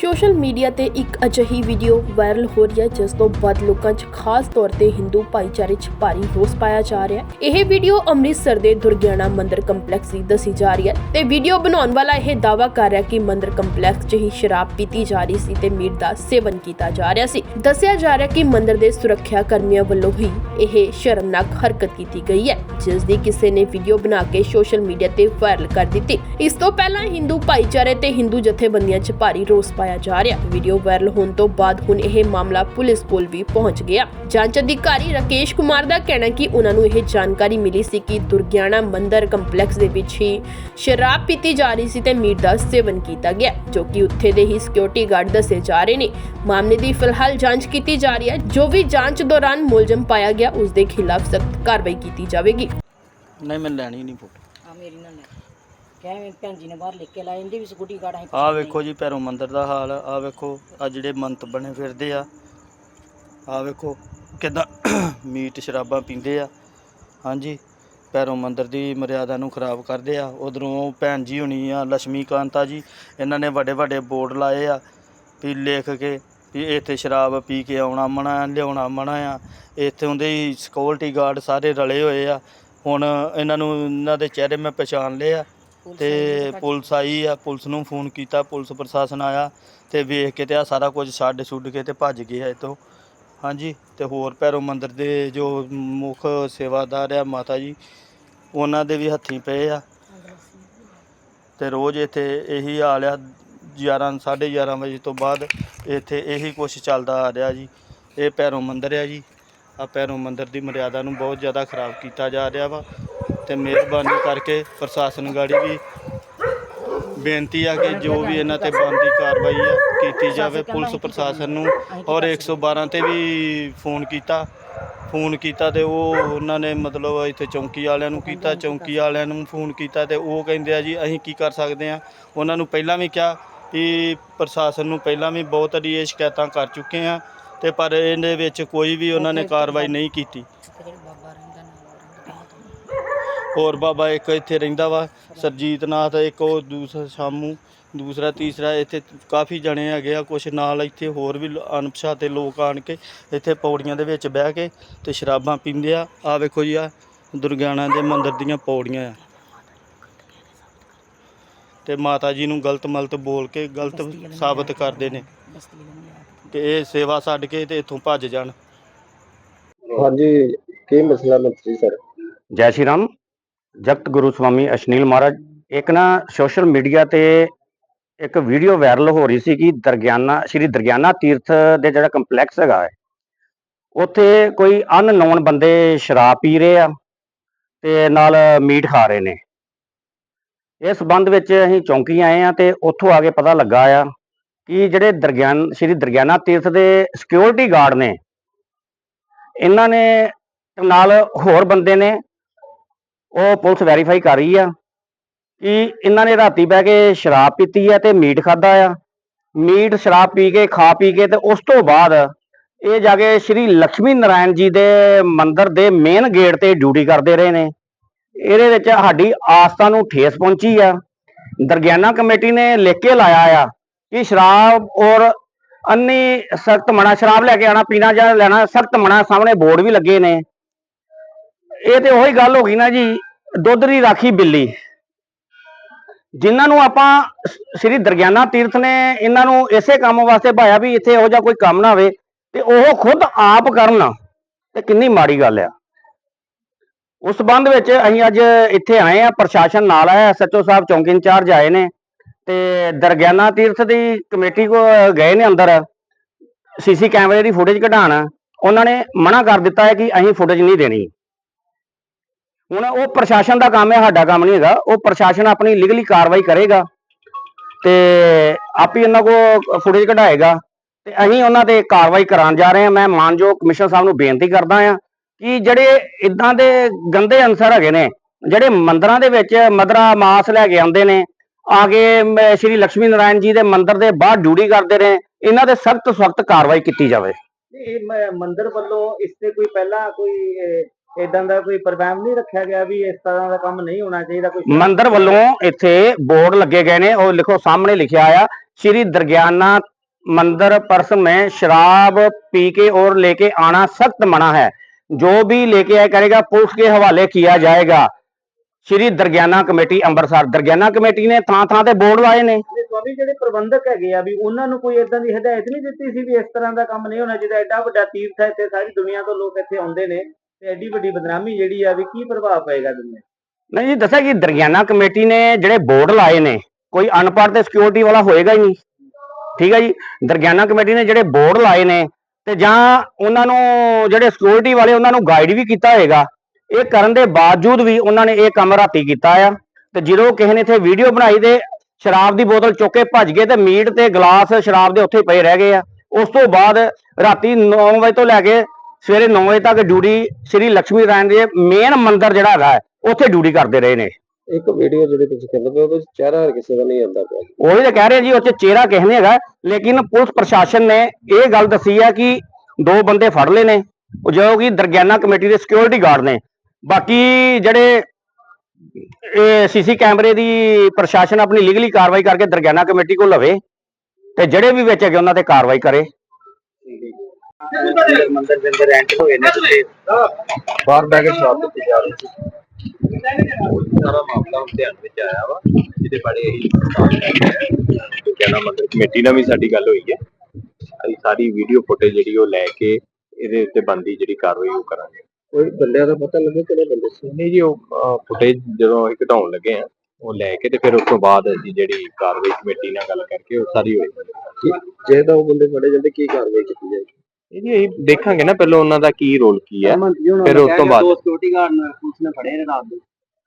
Social media ਤੇ ਇੱਕ ਅਜਿਹੀ ਵੀਡੀਓ ਵਾਇਰਲ ਹੋ ਰਹੀ ਹੈ, ਜਿਸ ਤੋਂ ਬਾਅਦ ਲੋਕਾਂ 'ਚ ਖਾਸ ਤੌਰ ਤੇ ਹਿੰਦੂ ਭਾਈਚਾਰੇ 'ਚ ਭਾਰੀ ਰੋਸ ਪਾਇਆ ਜਾ ਰਿਹਾ ਹੈ। ਇਹ ਵੀਡੀਓ ਅੰਮ੍ਰਿਤਸਰ ਦੇ ਦੁਰਗਿਆਣਾ ਮੰਦਿਰ ਕੰਪਲੈਕਸ ਦੀ ਦੱਸੀ ਜਾ ਰਹੀ ਹੈ ਤੇ ਵੀਡੀਓ ਬਣਾਉਣ ਵਾਲਾ ਇਹ ਦਾਅਵਾ ਕਰ ਰਿਹਾ ਕਿ ਮੰਦਿਰ ਕੰਪਲੈਕਸ 'ਚ ਹੀ ਸ਼ਰਾਬ ਪੀਤੀ ਜਾ ਰਹੀ ਸੀ ਤੇ ਮੀਟ ਦਾ ਸੇਵਨ ਕੀਤਾ ਜਾ ਰਿਹਾ ਸੀ। ਦੱਸਿਆ ਜਾ ਰਿਹਾ ਕਿ ਮੰਦਿਰ ਦੇ ਸੁਰੱਖਿਆ ਕਰਮੀਆਂ ਵੱਲੋਂ ਹੀ ਇਹ ਸ਼ਰਮਨਾਕ ਹਰਕਤ ਕੀਤੀ ਗਈ ਹੈ, ਜਿਸ ਦੀ ਕਿਸੇ ਨੇ ਵੀਡੀਓ ਬਣਾ ਕੇ ਸੋਸ਼ਲ ਮੀਡੀਆ ਤੇ ਵਾਇਰਲ ਕਰ ਦਿੱਤੀ। ਇਸ ਤੋਂ ਪਹਿਲਾਂ ਹਿੰਦੂ ਭਾਈਚਾਰੇ ਤੇ ਹਿੰਦੂ ਜਥੇਬੰਦੀਆਂ 'ਚ ਭਾਰੀ ਰੋਸ ਪਾਇਆ ਜਾ ਰਿਹਾ। ਵੀਡੀਓ ਵਾਇਰਲ ਹੋਣ ਤੋਂ ਬਾਅਦ ਹੁਣ ਇਹ ਮਾਮਲਾ ਪੁਲਿਸ ਕੋਲ ਵੀ ਪਹੁੰਚ ਗਿਆ। ਜਾਂਚ ਅਧਿਕਾਰੀ ਰਾਕੇਸ਼ ਕੁਮਾਰ ਦਾ ਕਹਿਣਾ ਕਿ ਉਹਨਾਂ ਨੂੰ ਇਹ ਜਾਣਕਾਰੀ ਮਿਲੀ ਸੀ ਕਿ ਦੁਰਗਿਆਣਾ ਮੰਦਿਰ ਕੰਪਲੈਕਸ ਦੇ ਵਿੱਚ ਹੀ ਸ਼ਰਾਬ ਪੀਤੀ ਜਾ ਰਹੀ ਸੀ ਤੇ ਮੀਟ ਦਾ ਸੇਵਨ ਕੀਤਾ ਗਿਆ ਜੋ ਕਿ ਉੱਥੇ ਦੇ ਹੀ ਸਿਕਿਉਰਿਟੀ ਗਾਰਡ ਦੱਸੇ ਜਾ ਰਹੇ ਨੇ। ਮਾਮਲੇ ਦੀ ਫਿਲਹਾਲ ਜਾਂਚ ਕੀਤੀ ਜਾ ਰਹੀ ਹੈ। ਜੋ ਵੀ ਜਾਂਚ ਦੌਰਾਨ ਮੁਲਜ਼ਮ ਪਾਇਆ ਗਿਆ ਉਸ ਦੇ ਖਿਲਾਫ ਸਖਤ ਕਾਰਵਾਈ ਕੀਤੀ ਜਾਵੇਗੀ। ਨਹੀਂ ਮੈਂ ਲੈਣੀ ਨਹੀਂ ਫੋਟੋ। ਆ ਮੇਰੀ ਨਾਲ ਲੈ। ਕਹਿ ਮੇਰੀ ਭੈਣ ਜੀ ਨੇ ਬਾਹਰ ਲਿਖ ਕੇ ਲਾਇਆ ਇਹਦੀ ਵੀ ਸਕੂਟੀ ਕਾਰਡ ਹੈ ਆਹ ਵੇਖੋ ਜੀ ਭੈਰੋ ਮੰਦਿਰ ਦਾ ਹਾਲ ਆ ਵੇਖੋ ਆ ਜਿਹੜੇ ਮੰਤ ਬਣੇ ਫਿਰਦੇ ਆ ਆਹ ਵੇਖੋ ਕਿਦਾਂ ਮੀਟ ਸ਼ਰਾਬਾਂ ਪੀਂਦੇ ਆ। ਹਾਂਜੀ ਭੈਰੋ ਮੰਦਿਰ ਦੀ ਮਰਿਆਦਾ ਨੂੰ ਖਰਾਬ ਕਰਦੇ ਆ। ਉਧਰੋਂ ਭੈਣ ਜੀ ਹੁਣੀ ਆ ਲక్ష్ਮੀ ਕਾਂਤਾ ਜੀ ਇਹਨਾਂ ਨੇ ਵੱਡੇ ਵੱਡੇ ਬੋਰਡ ਲਾਏ ਆ ਵੀ ਲਿਖ ਕੇ ਵੀ ਇੱਥੇ ਸ਼ਰਾਬ ਪੀ ਕੇ ਆਉਣਾ ਮਨਾ ਆ, ਲਿਆਉਣਾ ਮਨਾ ਆ। ਇੱਥੇ ਹੁੰਦੇ ਹੀ ਸਿਕਿਉਰਿਟੀ ਗਾਰਡ ਸਾਰੇ ਰਲੇ ਹੋਏ ਆ। ਹੁਣ ਇਹਨਾਂ ਨੂੰ ਇਹਨਾਂ ਦੇ ਚਿਹਰੇ ਮੈਂ ਪਛਾਣ ਲਏ ਆ। ਤੇ ਪੁਲਿਸ ਆਈ ਆ ਪੁਲਿਸ ਨੂੰ ਫੋਨ ਕੀਤਾ ਪੁਲਿਸ ਪ੍ਰਸ਼ਾਸਨ ਆਇਆ ਤੇ ਵੇਖ ਕੇ ਤੇ ਆ ਸਾਰਾ ਕੁਝ ਛੱਡ ਛੁੱਡ ਕੇ ਤੇ ਭੱਜ ਗਏ ਆ ਇੱਥੋਂ। ਹਾਂਜੀ ਤੇ ਹੋਰ ਭੈਰੋ ਮੰਦਿਰ ਦੇ ਜੋ ਮੁੱਖ ਸੇਵਾਦਾਰ ਆ ਮਾਤਾ ਜੀ ਉਹਨਾਂ ਦੇ ਵੀ ਹੱਥੀਂ ਪਏ ਆ। ਤੇ ਰੋਜ਼ ਇੱਥੇ ਇਹੀ ਹਾਲ ਆ 11 11:30 ਵਜੇ ਤੋਂ ਬਾਅਦ ਇੱਥੇ ਇਹੀ ਕੁਛ ਚੱਲਦਾ ਆ ਰਿਹਾ ਜੀ। ਇਹ ਭੈਰੋ ਮੰਦਿਰ ਆ ਜੀ। ਆ ਭੈਰੋ ਮੰਦਿਰ ਦੀ ਮਰਿਆਦਾ ਨੂੰ ਬਹੁਤ ਜ਼ਿਆਦਾ ਖਰਾਬ ਕੀਤਾ ਜਾ ਰਿਹਾ ਵਾ। ਤੇ ਮਿਹਰਬਾਨੀ ਕਰਕੇ ਪ੍ਰਸ਼ਾਸਨ ਗਾੜੀ ਵੀ ਬੇਨਤੀ ਆ ਕਿ ਜੋ ਵੀ ਇਹਨਾਂ ਤੇ ਬਣਦੀ ਕਾਰਵਾਈ ਆ, ਕੀਤੀ ਜਾਵੇ ਪੁਲਿਸ ਪ੍ਰਸ਼ਾਸਨ ਨੂੰ। ਔਰ 112 ਤੇ ਵੀ ਫੋਨ ਕੀਤਾ। ਫੋਨ ਕੀਤਾ ਤੇ ਉਹ ਉਹਨਾਂ ਨੇ ਮਤਲਬ ਇੱਥੇ ਚੌਂਕੀ ਵਾਲਿਆਂ ਨੂੰ ਕੀਤਾ, ਚੌਂਕੀ ਵਾਲਿਆਂ ਨੂੰ ਫੋਨ ਕੀਤਾ ਤੇ ਉਹ ਕਹਿੰਦੇ ਆ ਜੀ, ਅਸੀਂ ਕੀ ਕਰ ਸਕਦੇ ਆ? ਉਹਨਾਂ ਨੂੰ ਪਹਿਲਾਂ ਵੀ ਕਿਹਾ ਕਿ ਪ੍ਰਸ਼ਾਸਨ ਨੂੰ ਪਹਿਲਾਂ ਵੀ ਬਹੁਤ ਵਾਰੀ ਇਹ ਸ਼ਿਕਾਇਤਾਂ ਕਰ ਚੁੱਕੇ ਆ ਤੇ ਪਰ ਇਹਦੇ ਵਿੱਚ ਕੋਈ ਵੀ ਉਹਨਾਂ ਨੇ ਕਾਰਵਾਈ ਨਹੀਂ ਕੀਤੀ। ਹੋਰ ਬਾਬਾ ਇੱਕ ਇੱਥੇ ਰਹਿੰਦਾ ਵਾ ਸਰਜੀਤ ਨਾਥ ਇੱਕ ਉਹ ਦੂਸਰਾ ਸ਼ਾਮੂ ਦੂਸਰਾ ਤੀਸਰਾ ਇੱਥੇ ਕਾਫੀ ਜਣੇ ਹੈਗੇ ਆ ਕੁਛ ਨਾਲ ਇੱਥੇ ਹੋਰ ਵੀ ਅਣਪਛਾਤੇ ਲੋਕ ਆਣ ਕੇ ਇੱਥੇ ਪੌੜੀਆਂ ਦੇ ਵਿੱਚ ਬਹਿ ਕੇ ਤੇ ਸ਼ਰਾਬਾਂ ਪੀਂਦੇ ਆ। ਆ ਵੇਖੋ ਜੀ ਆ ਦੁਰਗਿਆਣਾ ਦੇ ਮੰਦਿਰ ਦੀਆਂ ਪੌੜੀਆਂ ਆ। ਤੇ ਮਾਤਾ ਜੀ ਨੂੰ ਗਲਤ ਮਲਤ ਬੋਲ ਕੇ ਗਲਤ ਸਾਬਤ ਕਰਦੇ ਨੇ। ਕਿ ਇਹ ਸੇਵਾ ਛੱਡ ਕੇ ਤੇ ਇੱਥੋਂ ਭੱਜ ਜਾਣ। ਹਾਂਜੀ ਕੀ ਮਸਲਾ ਮੰਤਰੀ ਸਰ? ਜੈ ਸ਼੍ਰੀ ਰਾਮ। ਜਗਤ ਗੁਰੂ ਸਵਾਮੀ ਅਸ਼ਨੀਲ ਮਹਾਰਾਜ, ਇੱਕ ਨਾ ਸੋਸ਼ਲ ਮੀਡੀਆ ਤੇ ਇੱਕ ਵੀਡੀਓ ਵਾਇਰਲ ਹੋ ਰਹੀ ਸੀ ਕਿ ਦਰਗਿਆਨਾ, ਸ਼੍ਰੀ ਦਰਗਿਆਨਾ ਤੀਰਥ ਦੇ ਜਿਹੜਾ ਕੰਪਲੈਕਸ ਹੈਗਾ ਹੈ, ਉੱਥੇ ਕੋਈ ਅਨਨੋਨ ਬੰਦੇ ਸ਼ਰਾਬ ਪੀ ਰਹੇ ਆ ਤੇ ਨਾਲ ਮੀਟ ਖਾ ਰਹੇ ਨੇ। ਇਸ ਸੰਬੰਧ ਵਿੱਚ ਅਸੀਂ ਚੌਂਕੀ ਆਏ ਆ ਤੇ ਉੱਥੋਂ ਆ ਕੇ ਪਤਾ ਲੱਗਾ ਆ ਕਿ ਜਿਹੜੇ ਦਰਗਿਆਨ, ਸ਼੍ਰੀ ਦਰਗਿਆਨਾ ਤੀਰਥ ਦੇ ਸਿਕਿਉਰਿਟੀ ਗਾਰਡ ਨੇ, ਇਹਨਾਂ ਨੇ ਨਾਲ ਹੋਰ ਬੰਦੇ ਨੇ ਉਹ ਪੁਲਿਸ ਵੈਰੀਫਾਈ ਕਰ ਰਹੀ ਆ ਕਿ ਇਹਨਾਂ ਨੇ ਰਾਤੀ ਬਹਿ ਕੇ ਸ਼ਰਾਬ ਪੀਤੀ ਆ ਤੇ ਮੀਟ ਖਾਦਾ ਆ। ਮੀਟ ਸ਼ਰਾਬ ਪੀ ਕੇ, ਖਾ ਪੀ ਕੇ ਤੇ ਉਸ ਤੋਂ ਬਾਅਦ ਇਹ ਜਾ ਕੇ ਸ਼੍ਰੀ ਲక్ష్ਮੀ ਨਾਰਾਇਣ ਜੀ ਦੇ ਮੰਦਿਰ ਦੇ ਮੇਨ ਗੇਟ ਤੇ ਡਿਊਟੀ ਕਰਦੇ ਰਹੇ ਨੇ। ਇਹਦੇ ਵਿੱਚ ਸਾਡੀ ਆਸਥਾ ਨੂੰ ਠੇਸ ਪਹੁੰਚੀ ਆ। ਦਰਗਿਆਨਾ ਕਮੇਟੀ ਨੇ ਲਿਖ ਕੇ ਲਾਇਆ ਆ ਕਿ ਸ਼ਰਾਬ ਔਰ ਅੰਨੀ ਸਖਤ ਮਨਾ, ਸ਼ਰਾਬ ਲੈ ਕੇ ਆਣਾ ਪੀਣਾ ਜਾਂ ਲੈਣਾ, ਸਖਤ ਮਨਾ ਸਾਹਮਣੇ ਬੋਰਡ ਵੀ ਲੱਗੇ ਨੇ। ਇਹ ਤੇ ਉਹੀ ਗੱਲ ਹੋ ਗਈ ਨਾ ਜੀ, ਦੁੱਧ ਦੀ ਰਾਖੀ ਬਿੱਲੀ। ਜਿਨ੍ਹਾਂ ਨੂੰ ਆਪਾਂ ਸ੍ਰੀ ਦਰਗਿਆਨਾ ਤੀਰਥ ਨੇ ਇਹਨਾਂ ਨੂੰ ਇਸੇ ਕੰਮ ਵਾਸਤੇ ਭਾਇਆ ਵੀ ਇੱਥੇ ਇਹੋ ਜਿਹਾ ਕੋਈ ਕੰਮ ਨਾ ਹੋਵੇ ਤੇ ਉਹ ਖੁਦ ਆਪ ਕਰਨ। ਤੇ ਕਿੰਨੀ ਮਾੜੀ ਗੱਲ ਆ। ਉਸ ਸੰਬੰਧ ਵਿੱਚ ਅਸੀਂ ਅੱਜ ਇੱਥੇ ਆਏ ਆ, ਪ੍ਰਸ਼ਾਸਨ ਨਾਲ ਆਇਆ ਐਸਐਚਓ ਸਾਹਿਬ ਚੌਂਕੀ ਇੰਚਾਰਜ ਆਏ ਨੇ ਤੇ ਦਰਗਿਆਨਾ ਤੀਰਥ ਦੀ ਕਮੇਟੀ ਕੋ ਗਏ ਨੇ ਅੰਦਰ। ਸੀਸੀ ਕੈਮਰੇ ਦੀ ਫੁਟੇਜ ਕਢਾਉਣ। ਉਹਨਾਂ ਨੇ ਮਨਾ ਕਰ ਦਿੱਤਾ ਹੈ ਕਿ ਅਸੀਂ ਫੁਟੇਜ ਨਹੀਂ ਦੇਣੀ। ਹੁਣ ਉਹ ਪ੍ਰਸ਼ਾਸਨ ਦਾ ਕੰਮ ਹੈ, ਸਾਡਾ ਕੰਮ ਨਹੀਂ ਹੈਗਾ। ਉਹ ਪ੍ਰਸ਼ਾਸਨ ਆਪਣੀ ਲੀਗਲੀ ਕਾਰਵਾਈ ਕਰੇਗਾ ਤੇ ਆਪ ਹੀ ਉਹਨਾਂ ਕੋ ਫੁਟੇਜ ਕਢਾਏਗਾ ਤੇ ਅਸੀਂ ਉਹਨਾਂ ਤੇ ਕਾਰਵਾਈ ਕਰਾਉਣ ਜਾ ਰਹੇ ਹਾਂ। ਮੈਂ ਮਾਨਯੋਗ ਕਮਿਸ਼ਨਰ ਸਾਹਿਬ ਨੂੰ ਬੇਨਤੀ ਕਰਦਾ ਹਾਂ ਕਿ ਜਿਹੜੇ ਇਦਾਂ ਦੇ ਗੰਦੇ ਅਨਸਰ ਹੈਗੇ ਨੇ, ਜਿਹੜੇ ਮੰਦਰਾਂ ਦੇ ਵਿੱਚ ਮਦਰਾ ਮਾਸ ਲੈ ਕੇ ਆਉਂਦੇ ਨੇ ਆ ਕੇ ਮ- ਸ਼੍ਰੀ ਲక్ష్ਮੀ ਨਾਰਾਇਣ ਜੀ ਦੇ ਮੰਦਿਰ ਦੇ ਬਾਹਰ ਡਿਊਟੀ ਕਰਦੇ ਨੇ, ਇਹਨਾਂ ਦੇ ਸਖਤ ਸਖਤ ਕਾਰਵਾਈ ਕੀਤੀ ਜਾਵੇ। ਇਹ ਮੰਦਿਰ ਵੱਲੋਂ ਇਸ ਤੇ ਕੋਈ ਪਹਿਲਾਂ ਕੋਈ ਇਦਾਂ ਦਾ ਕੋਈ ਪ੍ਰੋਗਰਾਮ ਨਹੀਂ ਰੱਖਿਆ ਗਿਆ ਵੀ ਇਸ ਤਰ੍ਹਾਂ ਦਾ ਕੰਮ ਨਹੀਂ ਹੋਣਾ ਚਾਹੀਦਾ ਕੋਈ ਮੰਦਰ ਵੱਲੋਂ ਇੱਥੇ ਬੋਰਡ ਲੱਗੇ ਗਏ ਨੇ ਉਹ ਲਿਖੋ ਸਾਹਮਣੇ ਲਿਖਿਆ ਆ श्री दरगियाना मंदिर पर्स में शराब पी के और लेके आना सख्त मना है जो भी लेके आया करेगा पुलिस के हवाले किया जाएगा श्री दरगियाना कमेटी ਅੰਮ੍ਰਿਤਸਰ ਦਰਗਿਆਨਾ ਕਮੇਟੀ ਨੇ ਥਾਂ ਥਾਂ ਤੇ ਬੋਰਡ ਲਾਏ ਨੇ ਤੇ ਸਵਾਮੀ ਜਿਹੜੇ ਪ੍ਰਬੰਧਕ ਹੈਗੇ ਆ ਵੀ ਉਹਨਾਂ ਨੂੰ ਕੋਈ ਇਦਾਂ ਦੀ ਹਦਾਇਤ ਨਹੀਂ ਦਿੱਤੀ ਸੀ ਵੀ ਇਸ ਤਰ੍ਹਾਂ ਦਾ ਕੰਮ ਨਹੀਂ ਹੋਣਾ ਚਾਹੀਦਾ ਐਡਾ ਵੱਡਾ ਤੀਰਥ ਹੈ ਇੱਥੇ ਸਾਰੀ ਦੁਨੀਆ ਤੋਂ ਲੋਕ ਇੱਥੇ ਆਉਂਦੇ ਨੇ ਤੇ ਐਡੀ ਵੱਡੀ ਬਦਨਾਮੀ ਜਿਹੜੀ ਆ ਵੀ ਕੀ ਪ੍ਰਭਾਵ ਪਏਗਾ ਦੁਨੀਆ ਨਹੀਂ ਜੀ, ਦੱਸਿਆ ਕਿ ਦਰਗਿਆਨਾ ਕਮੇਟੀ ਨੇ ਜਿਹੜੇ ਬੋਰਡ ਲਾਏ ਨੇ, ਕੋਈ ਅਨਪੜ੍ਹ ਤੇ ਸਿਕਿਉਰਿਟੀ ਵਾਲਾ ਹੋਏਗਾ ਹੀ ਨਹੀਂ। ਠੀਕ ਹੈ ਜੀ, ਦਰਗਿਆਨਾ ਕਮੇਟੀ ਨੇ ਜਿਹੜੇ ਬੋਰਡ ਲਾਏ ਨੇ ਤੇ ਜਾਂ ਉਹਨਾਂ ਨੂੰ ਜਿਹੜੇ ਸਿਕਿਉਰਿਟੀ ਵਾਲੇ, ਉਹਨਾਂ ਨੂੰ ਗਾਈਡ ਵੀ ਕੀਤਾ ਹੋਏਗਾ। ਇਹ ਕਰਨ ਦੇ ਬਾਵਜੂਦ ਵੀ ਉਹਨਾਂ ਨੇ ਇਹ ਕੰਮ ਰਾਤੀ ਕੀਤਾ ਆ। ਤੇ ਜਦੋਂ ਕਿਸੇ ਨੇ ਇੱਥੇ ਵੀਡੀਓ ਬਣਾਈ ਤੇ ਸ਼ਰਾਬ ਦੀ ਬੋਤਲ ਚੁੱਕ ਕੇ ਭੱਜ ਗਏ ਤੇ ਮੀਟ ਤੇ ਗਲਾਸ ਸ਼ਰਾਬ ਦੇ ਉੱਥੇ ਪਏ ਰਹਿ ਗਏ ਆ। ਉਸ ਤੋਂ ਬਾਅਦ ਰਾਤੀ 9 ਵਜੇ ਤੋਂ ਲੈ ਕੇ ਸਵੇਰੇ 9 ਵਜੇ ਤੱਕ ਡਿਊਟੀ ਸ੍ਰੀ ਲక్ష్ਮੀ ਨਾਰਾਇਣ ਦੇ ਮੇਨ ਮੰਦਿਰ ਜਿਹੜਾ ਹੈਗਾ ਉੱਥੇ ਡਿਊਟੀ ਕਰਦੇ ਰਹੇ ਨੇ। ਇੱਕ ਵੀਡੀਓ ਜਿਹੜੀ ਤੁਸੀਂ ਕਹਿੰਦੇ ਪਏ ਉਹਦੇ ਵਿੱਚ ਚਿਹਰਾ ਕਿਸੇ ਦਾ ਨਹੀਂ ਆਉਂਦਾ ਪਿਆ। ਉਹੀ ਤਾਂ ਕਹਿ ਰਹੇ ਜੀ ਉੱਥੇ ਚਿਹਰਾ ਕਿਸੇ ਨੇ ਹੈਗਾ ਲੇਕਿਨ ਪੁਲਿਸ ਪ੍ਰਸ਼ਾਸਨ ਨੇ ਇਹ ਗੱਲ ਦੱਸੀ ਹੈ ਕਿ ਦੋ ਬੰਦੇ ਫੜ ਲਏ ਨੇ ਉਹ ਜੋ ਕਿ ਦਰਗਿਆਨਾ ਕਮੇਟੀ ਦੇ ਸਿਕਿਉਰਿਟੀ ਗਾਰਡ ਨੇ। ਬਾਕੀ ਜਿਹੜੇ ਇਹ ਸੀਸੀ ਕੈਮਰੇ ਦੀ ਪ੍ਰਸ਼ਾਸਨ ਆਪਣੀ ਲੀਗਲੀ ਕਾਰਵਾਈ ਕਰਕੇ ਦਰਗਿਆਨਾ ਕਮੇਟੀ ਕੋਲ ਲਵੇ ਤੇ ਜਿਹੜੇ ਵੀ ਵਿੱਚ ਹੈਗੇ ਉਹਨਾਂ ਤੇ ਕਾਰਵਾਈ ਕਰੇ। ਮੰਦਰ ਦੇ ਅੰਦਰ ਐਂਟਰ ਹੋਏ ਨੇ ਤੇ ਬਾਹਰ ਬੈ ਕੇ ਸ਼ਰਾਬ ਪੀਤੀ ਜਾ ਰਹੀ ਸੀ। ਸਾਰਾ ਮਾਮਲਾ ਹੁਣ ਧਿਆਨ ਵਿੱਚ ਆਇਆ ਵਾ ਜਿਹਦੇ ਬਾਰੇ ਅਸੀਂ ਦੁਕਾਨਾ ਮੰਦਰ ਕਮੇਟੀ ਨਾਲ ਵੀ ਸਾਡੀ ਗੱਲ ਹੋਈ ਹੈ। ਅਸੀਂ ਸਾਰੀ ਵੀਡੀਓ ਫੁਟੇਜ ਜਿਹੜੀ ਉਹ ਲੈ ਕੇ ਇਹਦੇ ਉੱਤੇ ਬੰਦੀ ਜਿਹੜੀ ਕਾਰਵਾਈ ਉਹ ਕਰਾਂਗੇ। ਕੋਈ ਬੰਦਿਆਂ ਦਾ ਪਤਾ ਲੱਗੇ ਕਿਹੜੇ ਬੰਦੇ ਸੀ? ਨਹੀਂ ਜੀ ਉਹ ਫੁਟੇਜ ਜਦੋਂ ਅਸੀਂ ਘਟਾਉਣ ਲੱਗੇ ਆ ਉਹ ਲੈ ਕੇ ਤੇ ਫਿਰ ਉਸ ਤੋਂ ਬਾਅਦ ਅਸੀਂ ਜਿਹੜੀ ਕਾਰਵਾਈ ਕਮੇਟੀ ਨਾਲ ਗੱਲ ਕਰਕੇ ਉਹ ਸਾਰੀ ਹੋਈ। ਜੇ ਤਾਂ ਉਹ ਬੰਦੇ ਫੜੇ ਜਾਂਦੇ ਕੀ ਕਾਰਵਾਈ ਕੀਤੀ ਜਾਏਗੀ? ਇਹ ਅਸੀਂ ਦੇਖਾਂਗੇ ਨਾ ਪਹਿਲਾਂ ਉਹਨਾਂ ਦਾ ਕੀ ਰੋਲ ਕੀ ਹੈ ਫਿਰ ਉਸ ਤੋਂ ਬਾਅਦ। ਸਿਕਿਉਰਿਟੀ ਗਾਰਡ ਨੇ ਪੁਲਿਸ ਨੇ ਫੜੇ ਨੇ ਰਾਤ ਦੇ।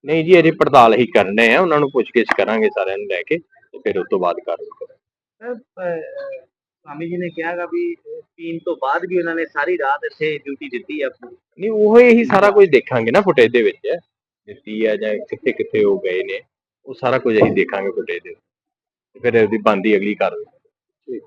ਨਹੀਂ ਜੀ ਅਜੇ ਪੜਤਾਲ ਹੀ ਕਰਨੇ ਆ ਉਹਨਾਂ ਨੂੰ ਪੁੱਛਗਿੱਛ ਕਰਾਂਗੇ ਸਾਰਿਆਂ ਨੂੰ ਲੈ ਕੇ ਤੇ ਫਿਰ ਉਸ ਤੋਂ ਬਾਅਦ ਕਾਰਵਾਈ ਕਰਾਂਗੇ। ਸਵਾਮੀ ਜੀ ਨੇ ਕਿਹਾਗਾ ਵੀ ਪੀਣ ਤੋਂ ਬਾਅਦ ਵੀ ਉਹਨਾਂ ਨੇ ਸਾਰੀ ਰਾਤ ਇੱਥੇ ਡਿਊਟੀ ਦਿੱਤੀ ਆ ਆਪਣੀ। ਨਹੀਂ ਉਹ ਹੀ ਸਾਰਾ ਕੁਝ ਦੇਖਾਂਗੇ ਨਾ ਫੁਟੇਜ ਦੇ ਵਿੱਚ ਦਿੱਤੀ ਹੈ ਜਾਂ ਕਿੱਥੇ ਕਿੱਥੇ ਉਹ ਗਏ ਨੇ ਉਹ ਸਾਰਾ ਕੁਝ ਅਸੀਂ ਦੇਖਾਂਗੇ ਫੁਟੇਜ ਦੇ। ਫਿਰ ਉਹਦੀ ਬੰਦੀ ਅਗਲੀ ਕਾਰਵਾਈ।